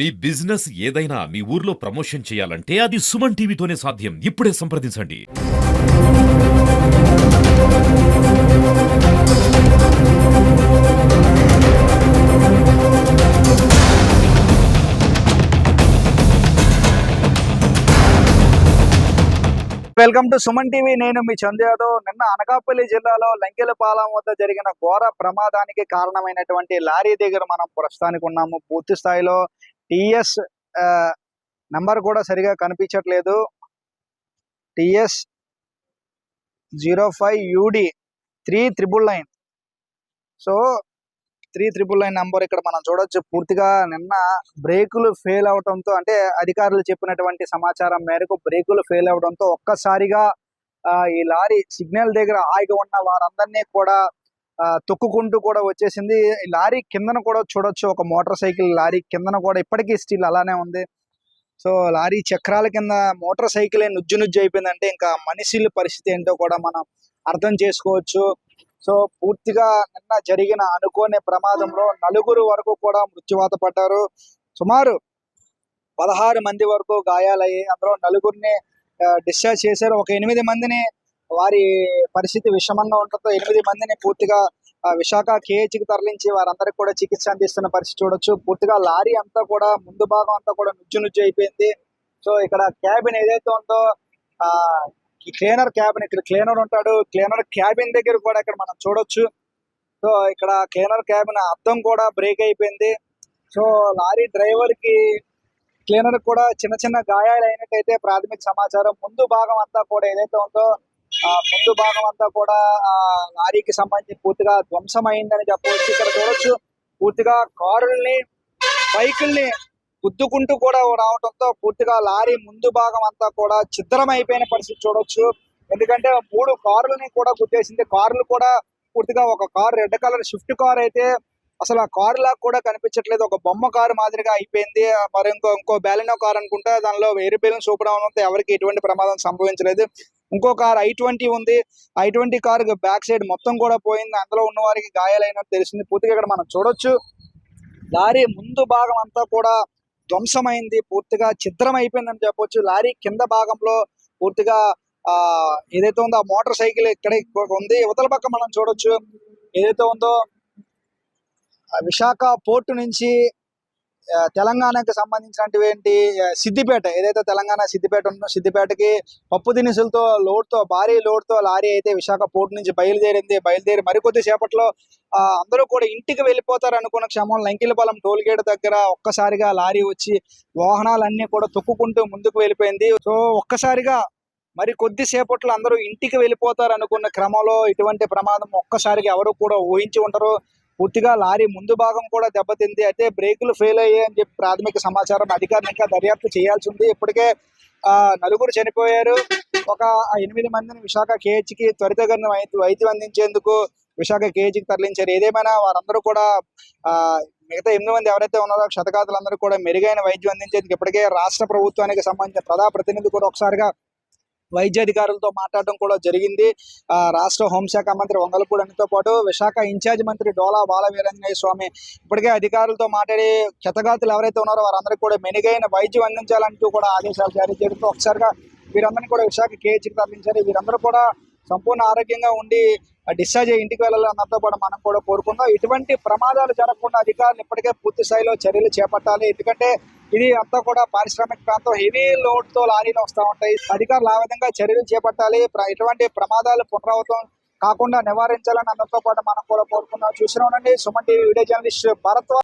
మీ business ఏదైనా మీ ఊర్లో promotion చేయాలంటే అది సుమన్ టీవీతోనే సాధ్యం. ఇప్పుడే సంప్రదించండి. Welcome to Suman TV. నేను మీ చందు యాదవ్. నిన్న అనకాపల్లి జిల్లాలో లంకెలపాలెం వద్ద జరిగిన ఘోర ప్రమాదానికి కారణమైనటువంటి లారీ దగ్గర మనం ప్రస్తుతానికి ఉన్నాము. పూర్తి స్థాయిలో టిఎస్ నంబర్ కూడా సరిగా కనిపించట్లేదు. TS zero five UD three triple nine. So three triple nine number ఇక్కడ మనం చూడొచ్చు. పూర్తిగా నిన్న బ్రేకులు ఫెయిల్ అవడంతో అంటే అధికారులు చెప్పినటువంటి సమాచారం మేరకు బ్రేకులు ఫెయిల్ అవడంతో ఒక్కసారిగా ఆ, ఈ లారీ సిగ్నల్ దగ్గర ఆగి ఉన్న వారందరినీ కూడా తొక్కుకుంటూ కూడా వచ్చేసింది. లారీ కిందన కూడా చూడొచ్చు. ఒక మోటార్ సైకిల్ లారీ కిందన కూడా ఇప్పటికీ స్టిల్ అలానే ఉంది. సో లారీ చక్రాల కింద మోటార్ సైకిలే నుజ్జు నుజ్జు అయిపోయిందంటే ఇంకా మనిషిల పరిస్థితి ఏంటో కూడా మనం అర్థం చేసుకోవచ్చు. సో పూర్తిగా నిన్న జరిగిన అనుకోని ప్రమాదంలో నలుగురు వరకు కూడా మృత్యువాత పడ్డారు. సుమారు పదహారు మంది వరకు గాయాలయ్యి అందులో నలుగురిని డిశ్చార్జ్ చేశారు. ఒక ఎనిమిది మందిని వారి పరిస్థితి విషమంగా ఉండటంతో ఎనిమిది మందిని పూర్తిగా విశాఖ కేహెచ్కి తరలించి వారందరికి కూడా చికిత్స అందిస్తున్న పరిస్థితి చూడొచ్చు. పూర్తిగా లారీ అంతా కూడా ముందు భాగం అంతా కూడా నుజ్జు నుజ్జు అయిపోయింది. సో ఇక్కడ క్యాబిన్ ఏదైతే ఉందో ఆ క్లీనర్ క్యాబిన్ ఇక్కడ క్లీనర్ ఉంటాడు. క్లీనర్ క్యాబిన్ దగ్గర కూడా ఇక్కడ మనం చూడొచ్చు. సో ఇక్కడ క్లీనర్ క్యాబిన్ అద్దం కూడా బ్రేక్ అయిపోయింది. సో లారీ డ్రైవర్కి క్లీనర్ కూడా చిన్న చిన్న గాయాలు అయినట్టయితే ప్రాథమిక సమాచారం. ముందు భాగం అంతా కూడా ఏదైతే ఉందో ముందు భాగం అంతా కూడా ఆ లారీకి సంబంధించి పూర్తిగా ధ్వంసం అయిందని చెప్పవచ్చు. ఇక్కడ చూడొచ్చు పూర్తిగా కారుల్ని బైకుల్ని గుద్దుకుంటూ కూడా రావడంతో పూర్తిగా లారీ ముందు భాగం అంతా కూడా చిత్రం అయిపోయిన పరిస్థితి చూడొచ్చు. ఎందుకంటే మూడు కార్లని కూడా గుద్దేసింది. కార్లు కూడా పూర్తిగా ఒక car red colour shift car అయితే అసలు ఆ కార్ లాగా కూడా కనిపించట్లేదు. ఒక బొమ్మ కారు మాదిరిగా అయిపోయింది. మరి ఇంకో ఇంకో బ్యాలినో కార్ అనుకుంటే దానిలో ఎయిర్ బెలూన్ సూపర్ అవడంతో ఎవరికి ఎటువంటి ప్రమాదం సంభవించలేదు. ఇంకో కార్ ఐ ట్వంటీ ఉంది. I twenty car back side మొత్తం కూడా పోయింది. అందులో ఉన్న వారికి గాయాలైనట్టు తెలిసింది. పూర్తిగా ఇక్కడ మనం చూడొచ్చు. లారీ ముందు భాగం అంతా కూడా ధ్వంసమైంది. పూర్తిగా చిత్రం అయిపోయిందని చెప్పొచ్చు. లారీ కింద భాగంలో పూర్తిగా ఆ ఏదైతే ఉందో ఆ మోటార్ సైకిల్ ఇక్కడ ఉంది. ఇవతల పక్క మనం చూడొచ్చు. ఏదైతే ఉందో విశాఖ పోర్టు నుంచి తెలంగాణకి సంబంధించినటువంటి ఏంటి సిద్దిపేట. ఏదైతే తెలంగాణ సిద్దిపేట ఉందో సిద్దిపేటకి పప్పు దినుసులతో లోడ్తో భారీ లోడ్తో లారీ అయితే విశాఖ పోర్టు నుంచి బయలుదేరింది. బయలుదేరి మరికొద్ది సేపట్లో అందరూ కూడా ఇంటికి వెళ్ళిపోతారు అనుకున్న క్షమం లంకిలపాలెం టోల్ గేట్ దగ్గర ఒక్కసారిగా లారీ వచ్చి వాహనాలన్నీ కూడా తొక్కుకుంటూ ముందుకు వెళ్ళిపోయింది. సో ఒక్కసారిగా మరి కొద్దిసేపట్లో అందరూ ఇంటికి వెళ్ళిపోతారు అనుకున్న క్రమంలో ఇటువంటి ప్రమాదం ఒక్కసారిగా ఎవరు కూడా ఊహించి ఉంటారు పూర్తిగా లారీ ముందు భాగం కూడా దెబ్బతింది. అయితే బ్రేకులు ఫెయిల్ అయ్యాయి అని చెప్పి ప్రాథమిక సమాచారం అధికారులు ఇంకా దర్యాప్తు చేయాల్సి ఉంది ఇప్పటికే ఆ నలుగురు చనిపోయారు. ఒక ఎనిమిది మందిని విశాఖ కేహెచ్కి కి త్వరితగతిన వైద్యం అందించేందుకు విశాఖ కేహెచ్కి కి తరలించారు. ఏదేమైనా వారందరూ కూడా ఆ మిగతా ఎనిమిది మంది ఎవరైతే ఉన్నారో క్షతగాతులందరూ కూడా మెరుగైన వైద్యం అందించేందుకు ఇప్పటికే రాష్ట్ర ప్రభుత్వానికి సంబంధించిన ప్రజాప్రతినిధి కూడా ఒకసారిగా వైద్యాధికారులతో మాట్లాడడం కూడా జరిగింది. ఆ రాష్ట్ర హోంశాఖ మంత్రి వంగలపూడి అనితో పాటు విశాఖ ఇన్ఛార్జ్ మంత్రి డోలా బాల స్వామి ఇప్పటికే అధికారులతో మాట్లాడి క్షతగాతులు ఎవరైతే ఉన్నారో వారందరికీ కూడా మెనుగైన వైద్యం అందించాలంటూ కూడా ఆదేశాలు జారీ చేయడంతో ఒకసారిగా వీరందరినీ కూడా విశాఖ కేహెచ్కి తరలించారు. వీరందరూ కూడా సంపూర్ణ ఆరోగ్యంగా ఉండి డిశ్చార్జ్ అయ్యి ఇంటికి వెళ్ళాలి అన్నతో కూడా మనం కూడా కోరుకుందాం. ఇటువంటి ప్రమాదాలు జరగకుండా అధికారులు ఇప్పటికే పూర్తి స్థాయిలో చర్యలు చేపట్టాలి. ఎందుకంటే ఇది అంతా కూడా పారిశ్రామిక ప్రాంతం. హెవీ లోడ్తో లారీలు వస్తూ ఉంటాయి. అధికారులు ఆ విధంగా చర్యలు చేపట్టాలి. ఎటువంటి ఇటువంటి ప్రమాదాలు పునరావృతం కాకుండా నివారించాలని అందరితో పాటు మనం కూడా కోరుకుందాం. చూసిన ఉండండి Suman TV video journalist Bharat.